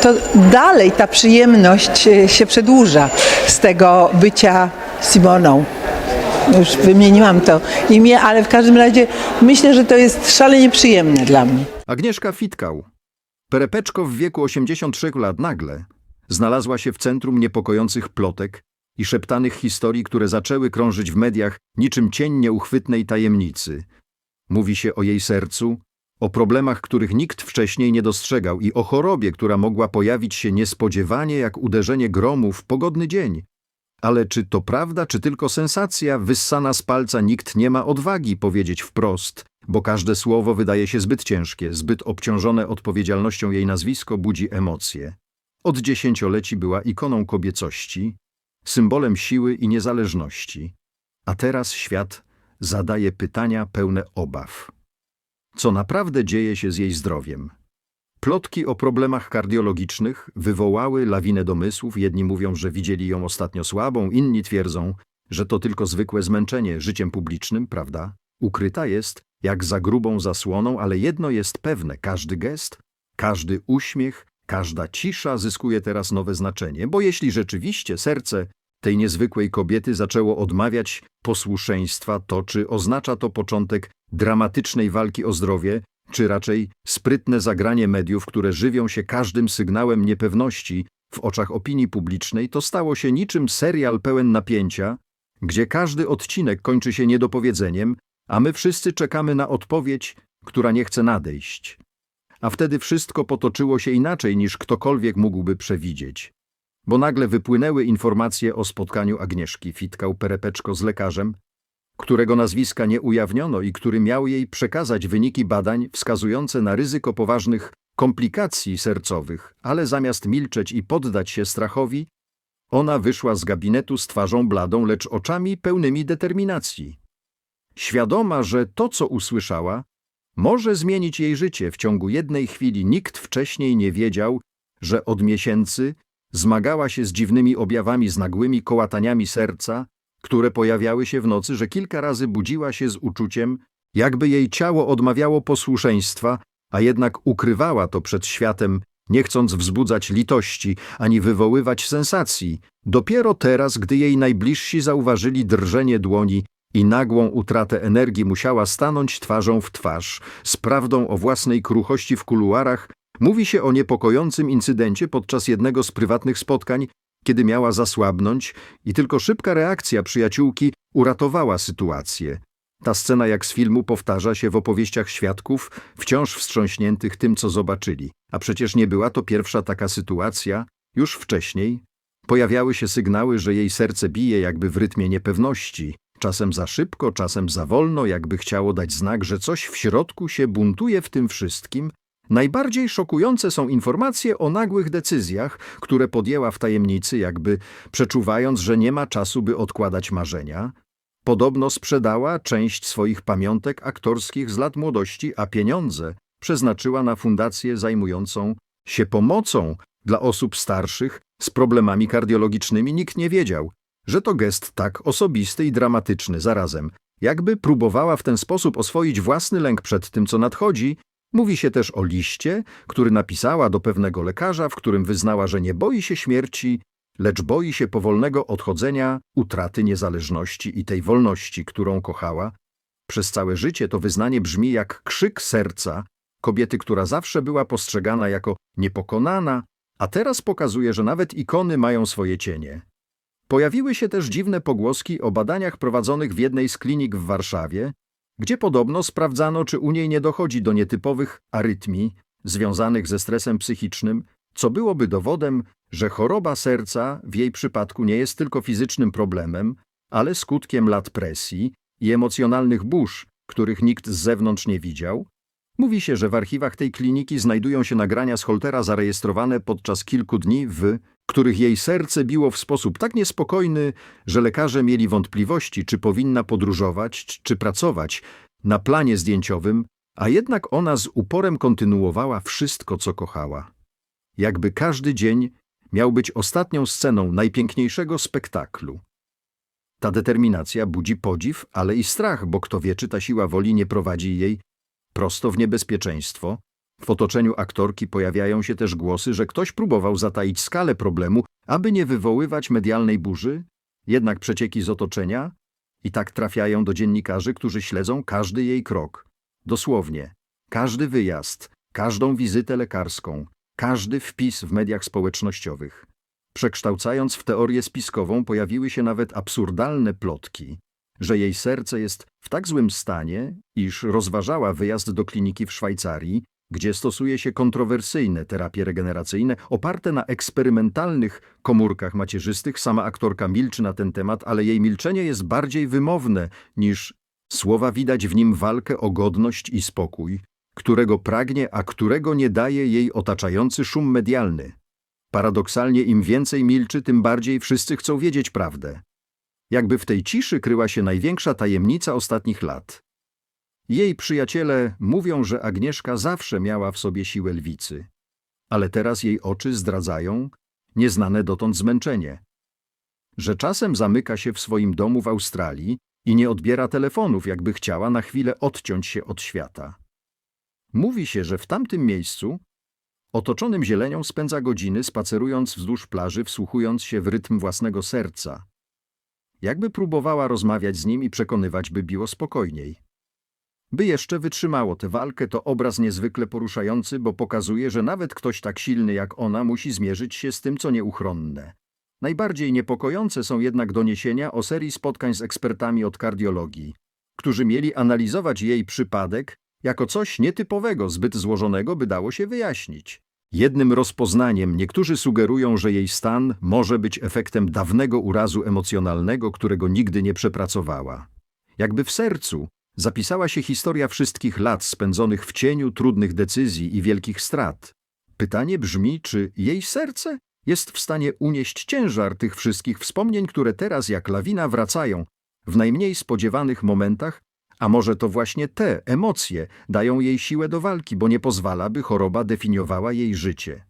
to dalej ta przyjemność e, się przedłuża z tego bycia Simoną. Już wymieniłam to imię, ale w każdym razie myślę, że to jest szalenie przyjemne dla mnie. Agnieszka Fitkał. Perepeczko w wieku 83 lat nagle znalazła się w centrum niepokojących plotek i szeptanych historii, które zaczęły krążyć w mediach niczym cień nieuchwytnej tajemnicy. Mówi się o jej sercu, o problemach, których nikt wcześniej nie dostrzegał i o chorobie, która mogła pojawić się niespodziewanie jak uderzenie gromu w pogodny dzień. Ale czy to prawda, czy tylko sensacja, wyssana z palca nikt nie ma odwagi powiedzieć wprost, bo każde słowo wydaje się zbyt ciężkie, zbyt obciążone odpowiedzialnością jej nazwisko budzi emocje. Od dziesięcioleci była ikoną kobiecości, symbolem siły i niezależności, a teraz świat zadaje pytania pełne obaw. Co naprawdę dzieje się z jej zdrowiem? Plotki o problemach kardiologicznych wywołały lawinę domysłów. Jedni mówią, że widzieli ją ostatnio słabą, inni twierdzą, że to tylko zwykłe zmęczenie życiem publicznym, prawda? Ukryta jest jak za grubą zasłoną, ale jedno jest pewne: każdy gest, każdy uśmiech, każda cisza zyskuje teraz nowe znaczenie, bo jeśli rzeczywiście serce tej niezwykłej kobiety zaczęło odmawiać posłuszeństwa, to czy oznacza to początek dramatycznej walki o zdrowie, czy raczej sprytne zagranie mediów, które żywią się każdym sygnałem niepewności w oczach opinii publicznej, to stało się niczym serial pełen napięcia, gdzie każdy odcinek kończy się niedopowiedzeniem, a my wszyscy czekamy na odpowiedź, która nie chce nadejść. A wtedy wszystko potoczyło się inaczej niż ktokolwiek mógłby przewidzieć. Bo nagle wypłynęły informacje o spotkaniu Agnieszki Fitkał-Perepeczko z lekarzem, którego nazwiska nie ujawniono i który miał jej przekazać wyniki badań wskazujące na ryzyko poważnych komplikacji sercowych, ale zamiast milczeć i poddać się strachowi, ona wyszła z gabinetu z twarzą bladą, lecz oczami pełnymi determinacji. Świadoma, że to, co usłyszała, może zmienić jej życie w ciągu jednej chwili, nikt wcześniej nie wiedział, że od miesięcy zmagała się z dziwnymi objawami, z nagłymi kołataniami serca, które pojawiały się w nocy, że kilka razy budziła się z uczuciem, jakby jej ciało odmawiało posłuszeństwa, a jednak ukrywała to przed światem, nie chcąc wzbudzać litości ani wywoływać sensacji. Dopiero teraz, gdy jej najbliżsi zauważyli drżenie dłoni i nagłą utratę energii, musiała stanąć twarzą w twarz z prawdą o własnej kruchości w kuluarach. Mówi się o niepokojącym incydencie podczas jednego z prywatnych spotkań, kiedy miała zasłabnąć i tylko szybka reakcja przyjaciółki uratowała sytuację. Ta scena jak z filmu powtarza się w opowieściach świadków, wciąż wstrząśniętych tym, co zobaczyli. A przecież nie była to pierwsza taka sytuacja, już wcześniej pojawiały się sygnały, że jej serce bije jakby w rytmie niepewności, czasem za szybko, czasem za wolno, jakby chciało dać znak, że coś w środku się buntuje w tym wszystkim. Najbardziej szokujące są informacje o nagłych decyzjach, które podjęła w tajemnicy, jakby przeczuwając, że nie ma czasu, by odkładać marzenia. Podobno sprzedała część swoich pamiątek aktorskich z lat młodości, a pieniądze przeznaczyła na fundację zajmującą się pomocą dla osób starszych z problemami kardiologicznymi. Nikt nie wiedział, że to gest tak osobisty i dramatyczny zarazem. Jakby próbowała w ten sposób oswoić własny lęk przed tym, co nadchodzi, mówi się też o liście, który napisała do pewnego lekarza, w którym wyznała, że nie boi się śmierci, lecz boi się powolnego odchodzenia, utraty niezależności i tej wolności, którą kochała. Przez całe życie to wyznanie brzmi jak krzyk serca kobiety, która zawsze była postrzegana jako niepokonana, a teraz pokazuje, że nawet ikony mają swoje cienie. Pojawiły się też dziwne pogłoski o badaniach prowadzonych w jednej z klinik w Warszawie, gdzie podobno sprawdzano, czy u niej nie dochodzi do nietypowych arytmii związanych ze stresem psychicznym, co byłoby dowodem, że choroba serca w jej przypadku nie jest tylko fizycznym problemem, ale skutkiem lat presji i emocjonalnych burz, których nikt z zewnątrz nie widział. Mówi się, że w archiwach tej kliniki znajdują się nagrania z Holtera zarejestrowane podczas kilku dni, w których jej serce biło w sposób tak niespokojny, że lekarze mieli wątpliwości, czy powinna podróżować, czy pracować na planie zdjęciowym, a jednak ona z uporem kontynuowała wszystko, co kochała. Jakby każdy dzień miał być ostatnią sceną najpiękniejszego spektaklu. Ta determinacja budzi podziw, ale i strach, bo kto wie, czy ta siła woli nie prowadzi jej prosto w niebezpieczeństwo, W otoczeniu aktorki pojawiają się też głosy, że ktoś próbował zataić skalę problemu, aby nie wywoływać medialnej burzy, jednak przecieki z otoczenia i tak trafiają do dziennikarzy, którzy śledzą każdy jej krok. Dosłownie, każdy wyjazd, każdą wizytę lekarską, każdy wpis w mediach społecznościowych. Przekształcając w teorię spiskową, pojawiły się nawet absurdalne plotki, że jej serce jest w tak złym stanie, iż rozważała wyjazd do kliniki w Szwajcarii, gdzie stosuje się kontrowersyjne terapie regeneracyjne oparte na eksperymentalnych komórkach macierzystych. Sama aktorka milczy na ten temat, ale jej milczenie jest bardziej wymowne niż słowa widać w nim walkę o godność i spokój, którego pragnie, a którego nie daje jej otaczający szum medialny. Paradoksalnie im więcej milczy, tym bardziej wszyscy chcą wiedzieć prawdę. Jakby w tej ciszy kryła się największa tajemnica ostatnich lat. Jej przyjaciele mówią, że Agnieszka zawsze miała w sobie siłę lwicy, ale teraz jej oczy zdradzają nieznane dotąd zmęczenie. Że czasem zamyka się w swoim domu w Australii i nie odbiera telefonów, jakby chciała na chwilę odciąć się od świata. Mówi się, że w tamtym miejscu, otoczonym zielenią, spędza godziny spacerując wzdłuż plaży, wsłuchując się w rytm własnego serca. Jakby próbowała rozmawiać z nim i przekonywać, by biło spokojniej. By jeszcze wytrzymało tę walkę, to obraz niezwykle poruszający, bo pokazuje, że nawet ktoś tak silny jak ona musi zmierzyć się z tym, co nieuchronne. Najbardziej niepokojące są jednak doniesienia o serii spotkań z ekspertami od kardiologii, którzy mieli analizować jej przypadek jako coś nietypowego, zbyt złożonego, by dało się wyjaśnić. Jednym rozpoznaniem niektórzy sugerują, że jej stan może być efektem dawnego urazu emocjonalnego, którego nigdy nie przepracowała. Jakby w sercu zapisała się historia wszystkich lat spędzonych w cieniu trudnych decyzji i wielkich strat. Pytanie brzmi, czy jej serce jest w stanie unieść ciężar tych wszystkich wspomnień, które teraz jak lawina wracają w najmniej spodziewanych momentach, a może to właśnie te emocje dają jej siłę do walki, bo nie pozwala, by choroba definiowała jej życie.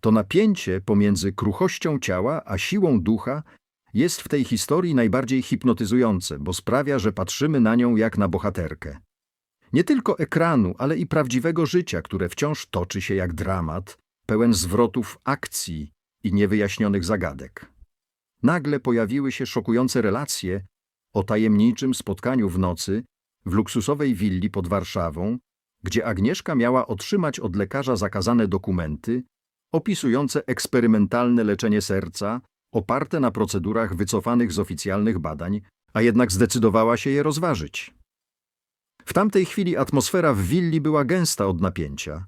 To napięcie pomiędzy kruchością ciała a siłą ducha jest w tej historii najbardziej hipnotyzujące, bo sprawia, że patrzymy na nią jak na bohaterkę. Nie tylko ekranu, ale i prawdziwego życia, które wciąż toczy się jak dramat, pełen zwrotów akcji i niewyjaśnionych zagadek. Nagle pojawiły się szokujące relacje o tajemniczym spotkaniu w nocy w luksusowej willi pod Warszawą, gdzie Agnieszka miała otrzymać od lekarza zakazane dokumenty opisujące eksperymentalne leczenie serca oparte na procedurach wycofanych z oficjalnych badań, a jednak zdecydowała się je rozważyć. W tamtej chwili atmosfera w willi była gęsta od napięcia.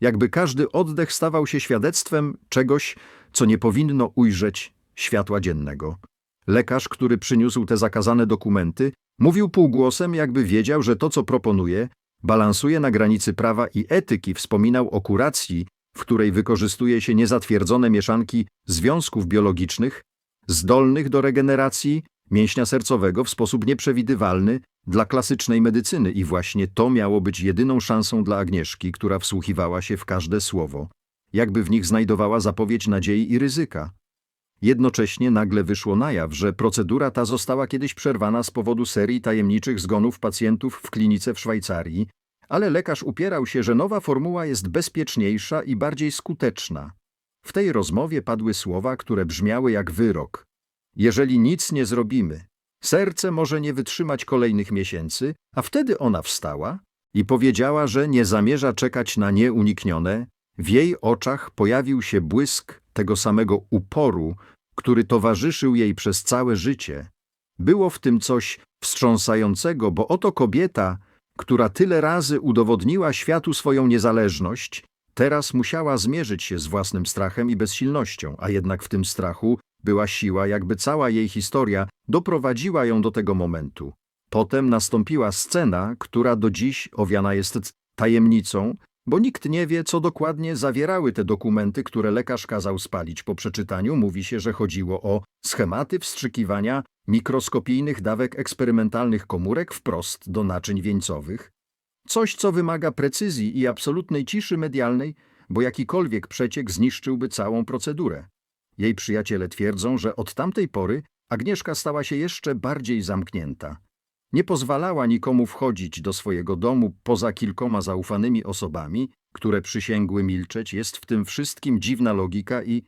Jakby każdy oddech stawał się świadectwem czegoś, co nie powinno ujrzeć światła dziennego. Lekarz, który przyniósł te zakazane dokumenty, mówił półgłosem, jakby wiedział, że to, co proponuje, balansuje na granicy prawa i etyki, wspominał o kuracji, w której wykorzystuje się niezatwierdzone mieszanki związków biologicznych, zdolnych do regeneracji mięśnia sercowego w sposób nieprzewidywalny dla klasycznej medycyny i właśnie to miało być jedyną szansą dla Agnieszki, która wsłuchiwała się w każde słowo, jakby w nich znajdowała zapowiedź nadziei i ryzyka. Jednocześnie nagle wyszło na jaw, że procedura ta została kiedyś przerwana z powodu serii tajemniczych zgonów pacjentów w klinice w Szwajcarii, ale lekarz upierał się, że nowa formuła jest bezpieczniejsza i bardziej skuteczna. W tej rozmowie padły słowa, które brzmiały jak wyrok. Jeżeli nic nie zrobimy, serce może nie wytrzymać kolejnych miesięcy, a wtedy ona wstała i powiedziała, że nie zamierza czekać na nieuniknione. W jej oczach pojawił się błysk tego samego uporu, który towarzyszył jej przez całe życie. Było w tym coś wstrząsającego, bo oto kobieta, która tyle razy udowodniła światu swoją niezależność, teraz musiała zmierzyć się z własnym strachem i bezsilnością, a jednak w tym strachu była siła, jakby cała jej historia doprowadziła ją do tego momentu. Potem nastąpiła scena, która do dziś owiana jest tajemnicą, bo nikt nie wie, co dokładnie zawierały te dokumenty, które lekarz kazał spalić. Po przeczytaniu mówi się, że chodziło o schematy wstrzykiwania mikroskopijnych dawek eksperymentalnych komórek wprost do naczyń wieńcowych. Coś, co wymaga precyzji i absolutnej ciszy medialnej, bo jakikolwiek przeciek zniszczyłby całą procedurę. Jej przyjaciele twierdzą, że od tamtej pory Agnieszka stała się jeszcze bardziej zamknięta. Nie pozwalała nikomu wchodzić do swojego domu poza kilkoma zaufanymi osobami, które przysięgły milczeć, jest w tym wszystkim dziwna logika i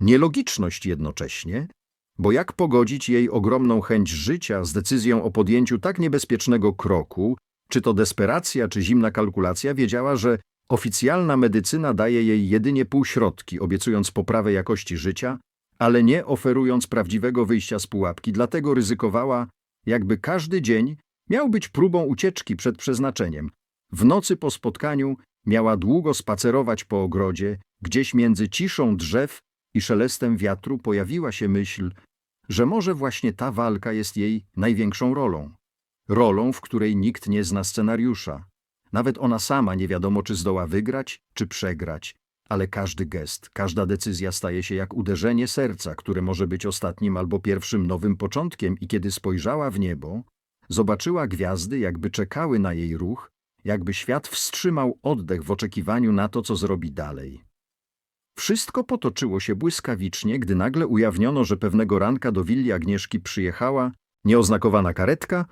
nielogiczność jednocześnie, bo jak pogodzić jej ogromną chęć życia z decyzją o podjęciu tak niebezpiecznego kroku, czy to desperacja, czy zimna kalkulacja, wiedziała, że oficjalna medycyna daje jej jedynie półśrodki, obiecując poprawę jakości życia, ale nie oferując prawdziwego wyjścia z pułapki, dlatego ryzykowała, jakby każdy dzień miał być próbą ucieczki przed przeznaczeniem. W nocy po spotkaniu miała długo spacerować po ogrodzie, gdzieś między ciszą drzew i szelestem wiatru pojawiła się myśl, że może właśnie ta walka jest jej największą rolą. Rolą, w której nikt nie zna scenariusza. Nawet ona sama nie wiadomo, czy zdoła wygrać, czy przegrać, ale każdy gest, każda decyzja staje się jak uderzenie serca, które może być ostatnim albo pierwszym nowym początkiem i kiedy spojrzała w niebo, zobaczyła gwiazdy, jakby czekały na jej ruch, jakby świat wstrzymał oddech w oczekiwaniu na to, co zrobi dalej. Wszystko potoczyło się błyskawicznie, gdy nagle ujawniono, że pewnego ranka do willi Agnieszki przyjechała nieoznakowana karetka,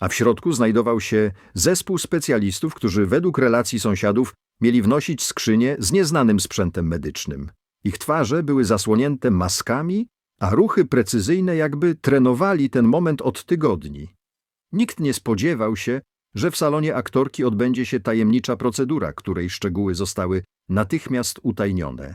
a w środku znajdował się zespół specjalistów, którzy według relacji sąsiadów mieli wnosić skrzynię z nieznanym sprzętem medycznym. Ich twarze były zasłonięte maskami, a ruchy precyzyjne jakby trenowali ten moment od tygodni. Nikt nie spodziewał się, że w salonie aktorki odbędzie się tajemnicza procedura, której szczegóły zostały natychmiast utajnione.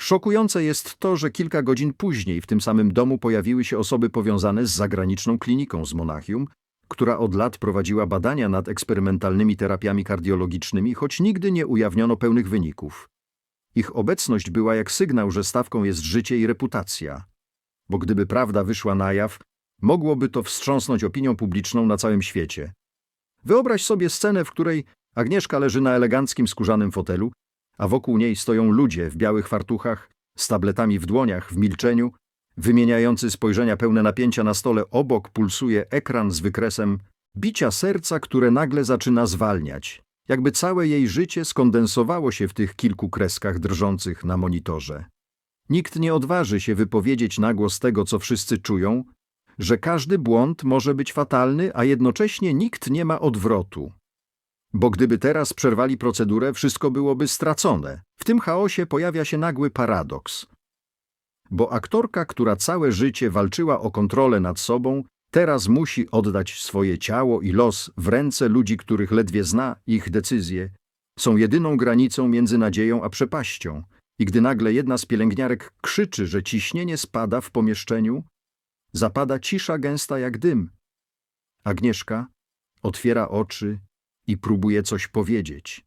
Szokujące jest to, że kilka godzin później w tym samym domu pojawiły się osoby powiązane z zagraniczną kliniką z Monachium, która od lat prowadziła badania nad eksperymentalnymi terapiami kardiologicznymi, choć nigdy nie ujawniono pełnych wyników. Ich obecność była jak sygnał, że stawką jest życie i reputacja. Bo gdyby prawda wyszła na jaw, mogłoby to wstrząsnąć opinią publiczną na całym świecie. Wyobraź sobie scenę, w której Agnieszka leży na eleganckim skórzanym fotelu, a wokół niej stoją ludzie w białych fartuchach, z tabletami w dłoniach, w milczeniu, wymieniający spojrzenia pełne napięcia na stole obok pulsuje ekran z wykresem bicia serca, które nagle zaczyna zwalniać, jakby całe jej życie skondensowało się w tych kilku kreskach drżących na monitorze. Nikt nie odważy się wypowiedzieć na głos tego, co wszyscy czują, że każdy błąd może być fatalny, a jednocześnie nikt nie ma odwrotu. Bo gdyby teraz przerwali procedurę, wszystko byłoby stracone. W tym chaosie pojawia się nagły paradoks. Bo aktorka, która całe życie walczyła o kontrolę nad sobą, teraz musi oddać swoje ciało i los w ręce ludzi, których ledwie zna ich decyzje. Są jedyną granicą między nadzieją a przepaścią. I gdy nagle jedna z pielęgniarek krzyczy, że ciśnienie spada w pomieszczeniu, zapada cisza gęsta jak dym. Agnieszka otwiera oczy i próbuje coś powiedzieć.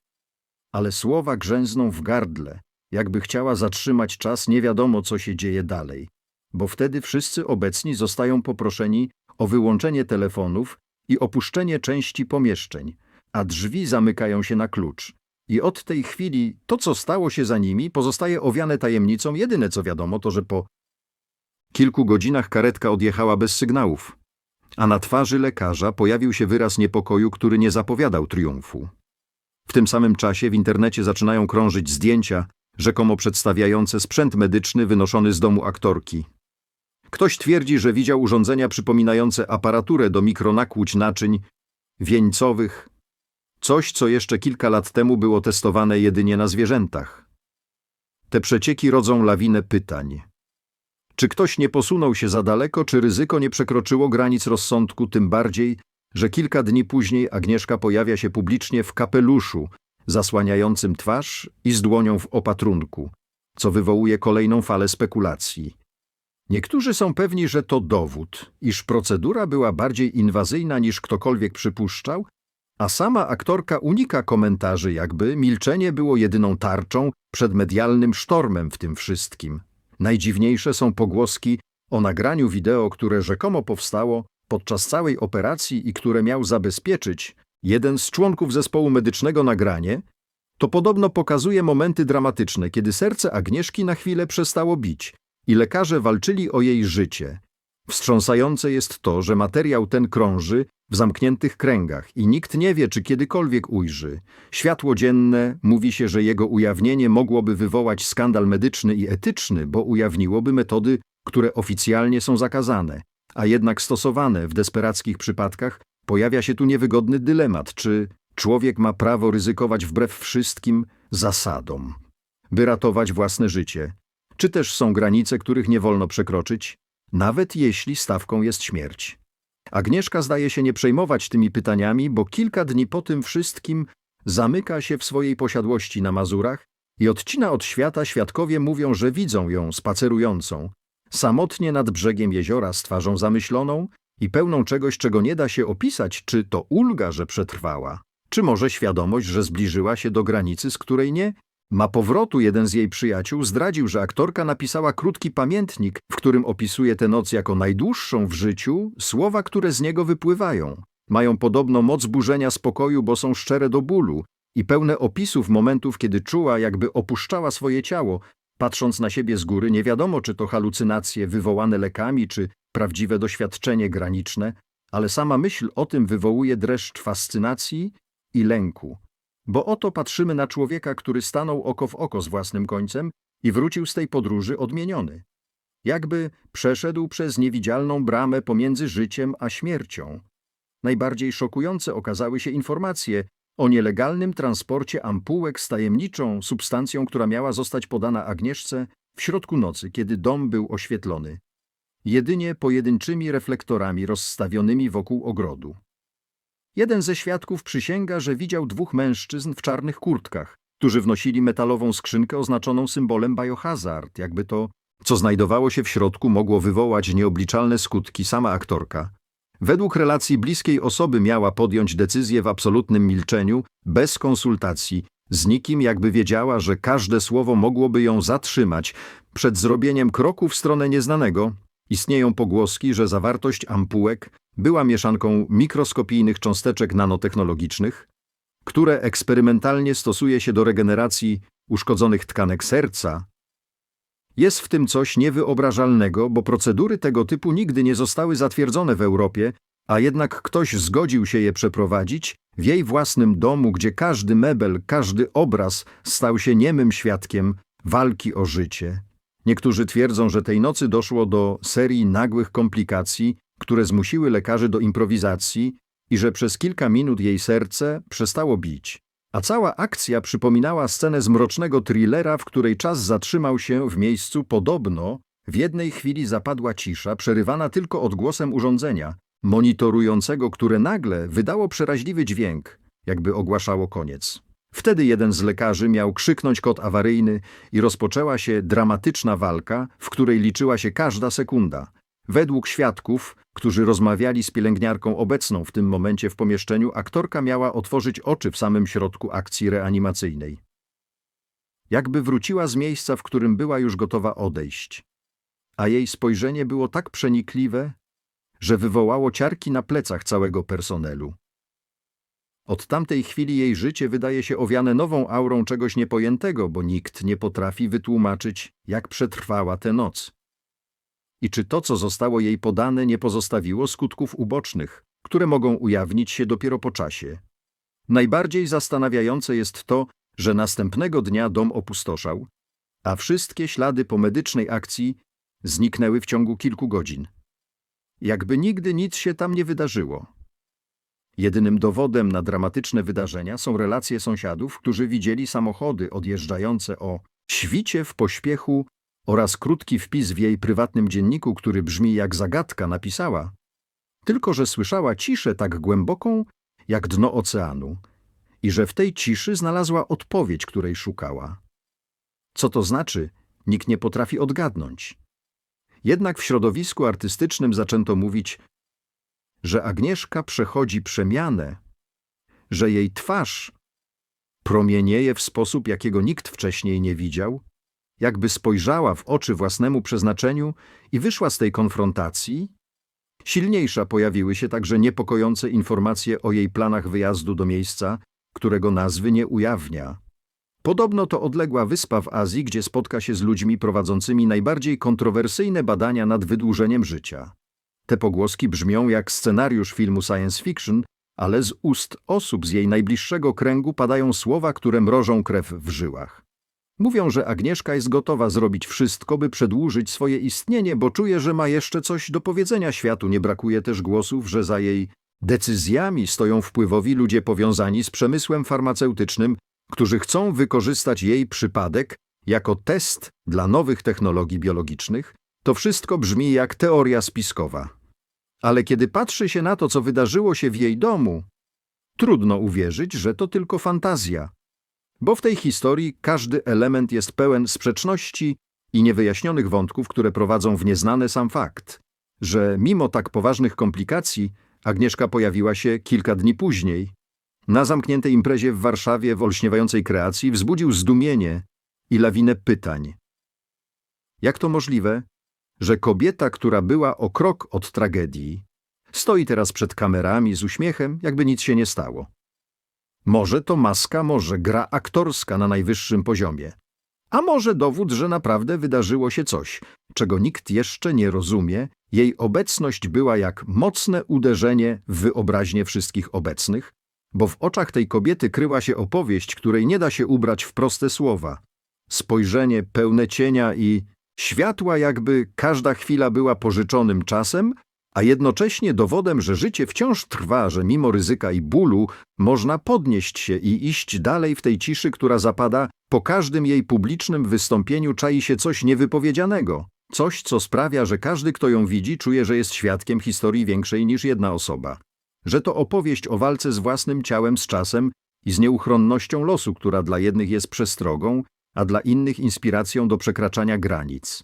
Ale słowa grzęzną w gardle, jakby chciała zatrzymać czas, nie wiadomo co się dzieje dalej, bo wtedy wszyscy obecni zostają poproszeni o wyłączenie telefonów i opuszczenie części pomieszczeń, a drzwi zamykają się na klucz. I od tej chwili to, co stało się za nimi, pozostaje owiane tajemnicą. Jedyne co wiadomo, to że po kilku godzinach karetka odjechała bez sygnałów, a na twarzy lekarza pojawił się wyraz niepokoju, który nie zapowiadał triumfu. W tym samym czasie w internecie zaczynają krążyć zdjęcia, rzekomo przedstawiające sprzęt medyczny wynoszony z domu aktorki. Ktoś twierdzi, że widział urządzenia przypominające aparaturę do mikronakłuć naczyń wieńcowych, coś, co jeszcze kilka lat temu było testowane jedynie na zwierzętach. Te przecieki rodzą lawinę pytań. Czy ktoś nie posunął się za daleko, czy ryzyko nie przekroczyło granic rozsądku, tym bardziej, że kilka dni później Agnieszka pojawia się publicznie w kapeluszu, zasłaniającym twarz i z dłonią w opatrunku, co wywołuje kolejną falę spekulacji. Niektórzy są pewni, że to dowód, iż procedura była bardziej inwazyjna niż ktokolwiek przypuszczał, a sama aktorka unika komentarzy, jakby milczenie było jedyną tarczą przed medialnym sztormem w tym wszystkim. Najdziwniejsze są pogłoski o nagraniu wideo, które rzekomo powstało podczas całej operacji i które miał zabezpieczyć jeden z członków zespołu medycznego nagranie, to podobno pokazuje momenty dramatyczne, kiedy serce Agnieszki na chwilę przestało bić i lekarze walczyli o jej życie. Wstrząsające jest to, że materiał ten krąży w zamkniętych kręgach i nikt nie wie, czy kiedykolwiek ujrzy. Światło dzienne mówi się, że jego ujawnienie mogłoby wywołać skandal medyczny i etyczny, bo ujawniłoby metody, które oficjalnie są zakazane, a jednak stosowane w desperackich przypadkach, pojawia się tu niewygodny dylemat, czy Człowiek ma prawo ryzykować wbrew wszystkim zasadom, by ratować własne życie. Czy też są granice, których nie wolno przekroczyć, nawet jeśli stawką jest śmierć? Agnieszka zdaje się nie przejmować tymi pytaniami, bo kilka dni po tym wszystkim zamyka się w swojej posiadłości na Mazurach i odcina od świata świadkowie mówią, że widzą ją spacerującą, samotnie nad brzegiem jeziora z twarzą zamyśloną i pełną czegoś, czego nie da się opisać, czy to ulga, że przetrwała, czy może świadomość, że zbliżyła się do granicy, z której nie ma powrotu. Jeden z jej przyjaciół zdradził, że aktorka napisała krótki pamiętnik, w którym opisuje tę noc jako najdłuższą w życiu, słowa, które z niego wypływają. Mają podobno moc burzenia spokoju, bo są szczere do bólu i pełne opisów momentów, kiedy czuła, jakby opuszczała swoje ciało, patrząc na siebie z góry, nie wiadomo, czy to halucynacje wywołane lekami, czy prawdziwe doświadczenie graniczne, ale sama myśl o tym wywołuje dreszcz fascynacji i lęku. Bo oto patrzymy na człowieka, który stanął oko w oko z własnym końcem i wrócił z tej podróży odmieniony. Jakby przeszedł przez niewidzialną bramę pomiędzy życiem a śmiercią. Najbardziej szokujące okazały się informacje o nielegalnym transporcie ampułek z tajemniczą substancją, która miała zostać podana Agnieszce w środku nocy, kiedy dom był oświetlony. Jedynie pojedynczymi reflektorami rozstawionymi wokół ogrodu. Jeden ze świadków przysięga, że widział dwóch mężczyzn w czarnych kurtkach, którzy wnosili metalową skrzynkę oznaczoną symbolem biohazard, jakby to, co znajdowało się w środku, mogło wywołać nieobliczalne skutki sama aktorka. Według relacji bliskiej osoby miała podjąć decyzję w absolutnym milczeniu, bez konsultacji, z nikim jakby wiedziała, że każde słowo mogłoby ją zatrzymać przed zrobieniem kroku w stronę nieznanego. Istnieją pogłoski, że zawartość ampułek była mieszanką mikroskopijnych cząsteczek nanotechnologicznych, które eksperymentalnie stosuje się do regeneracji uszkodzonych tkanek serca. Jest w tym coś niewyobrażalnego, bo procedury tego typu nigdy nie zostały zatwierdzone w Europie, a jednak ktoś zgodził się je przeprowadzić w jej własnym domu, gdzie każdy mebel, każdy obraz stał się niemym świadkiem walki o życie. Niektórzy twierdzą, że tej nocy doszło do serii nagłych komplikacji, które zmusiły lekarzy do improwizacji i że przez kilka minut jej serce przestało bić. A cała akcja przypominała scenę z mrocznego thrillera, w której czas zatrzymał się w miejscu podobno. W jednej chwili zapadła cisza, przerywana tylko odgłosem urządzenia, monitorującego, które nagle wydało przeraźliwy dźwięk, jakby ogłaszało koniec. Wtedy jeden z lekarzy miał krzyknąć kod awaryjny i rozpoczęła się dramatyczna walka, w której liczyła się każda sekunda. Według świadków, którzy rozmawiali z pielęgniarką obecną w tym momencie w pomieszczeniu, aktorka miała otworzyć oczy w samym środku akcji reanimacyjnej. Jakby wróciła z miejsca, w którym była już gotowa odejść. A jej spojrzenie było tak przenikliwe, że wywołało ciarki na plecach całego personelu. Od tamtej chwili jej życie wydaje się owiane nową aurą czegoś niepojętego, bo nikt nie potrafi wytłumaczyć, jak przetrwała tę noc. I czy to, co zostało jej podane, nie pozostawiło skutków ubocznych, które mogą ujawnić się dopiero po czasie. Najbardziej zastanawiające jest to, że następnego dnia dom opustoszał, a wszystkie ślady po medycznej akcji zniknęły w ciągu kilku godzin. Jakby nigdy nic się tam nie wydarzyło. Jedynym dowodem na dramatyczne wydarzenia są relacje sąsiadów, którzy widzieli samochody odjeżdżające o świcie w pośpiechu oraz krótki wpis w jej prywatnym dzienniku, który brzmi jak zagadka, napisała. Tylko, że słyszała ciszę tak głęboką, jak dno oceanu i że w tej ciszy znalazła odpowiedź, której szukała. Co to znaczy, nikt nie potrafi odgadnąć. Jednak w środowisku artystycznym zaczęto mówić, że Agnieszka przechodzi przemianę, że jej twarz promienieje w sposób, jakiego nikt wcześniej nie widział, jakby spojrzała w oczy własnemu przeznaczeniu i wyszła z tej konfrontacji. Silniejsza pojawiły się także niepokojące informacje o jej planach wyjazdu do miejsca, którego nazwy nie ujawnia. Podobno to odległa wyspa w Azji, gdzie spotka się z ludźmi prowadzącymi najbardziej kontrowersyjne badania nad wydłużeniem życia. Te pogłoski brzmią jak scenariusz filmu science fiction, ale z ust osób z jej najbliższego kręgu padają słowa, które mrożą krew w żyłach. Mówią, że Agnieszka jest gotowa zrobić wszystko, by przedłużyć swoje istnienie, bo czuje, że ma jeszcze coś do powiedzenia światu. Nie brakuje też głosów, że za jej Decyzjami stoją wpływowi ludzie powiązani z przemysłem farmaceutycznym, którzy chcą wykorzystać jej przypadek jako test dla nowych technologii biologicznych. To wszystko brzmi jak teoria spiskowa. Ale kiedy patrzy się na to, co wydarzyło się w jej domu, trudno uwierzyć, że to tylko fantazja. Bo w tej historii każdy element jest pełen sprzeczności i niewyjaśnionych wątków, które prowadzą w nieznany sam fakt, że mimo tak poważnych komplikacji Agnieszka pojawiła się kilka dni później. Na zamkniętej imprezie w Warszawie w olśniewającej kreacji wzbudził zdumienie i lawinę pytań. Jak to możliwe, że kobieta, która była o krok od tragedii, stoi teraz przed kamerami z uśmiechem, jakby nic się nie stało? Może to maska, może gra aktorska na najwyższym poziomie. A może dowód, że naprawdę wydarzyło się coś, czego nikt jeszcze nie rozumie, jej obecność była jak mocne uderzenie w wyobraźnię wszystkich obecnych, bo w oczach tej kobiety kryła się opowieść, której nie da się ubrać w proste słowa. Spojrzenie pełne cienia i światła, jakby każda chwila była pożyczonym czasem, a jednocześnie dowodem, że życie wciąż trwa, że mimo ryzyka i bólu można podnieść się i iść dalej w tej ciszy, która zapada, po każdym jej publicznym wystąpieniu czai się coś niewypowiedzianego. Coś, co sprawia, że każdy, kto ją widzi, czuje, że jest świadkiem historii większej niż jedna osoba. Że to opowieść o walce z własnym ciałem, z czasem i z nieuchronnością losu, która dla jednych jest przestrogą, a dla innych inspiracją do przekraczania granic.